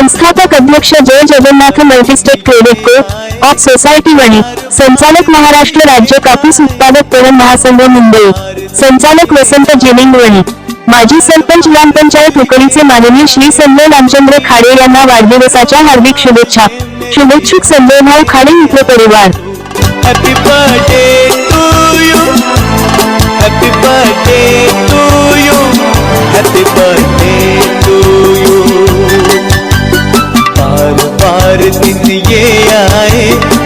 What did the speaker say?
संस्थापक अध्यक्ष Jai Jagannath multistate credit co-op society Wani. संचालक महाराष्ट्र राज्य कापूस उत्पादक पणन महासंघ मुंबई. संचालक वसंत जिनिंग वणी. माजी सरपंच ग्रामपंचायत उकडीचे माननीय श्री संजय रामचंद्र खाडे यांना वाढदिवसाच्या हार्दिक शुभेच्छा. शुभेच्छुक संजय भाऊ खाडे मित्र परिवार. Happy birthday. हर दिन ये आए।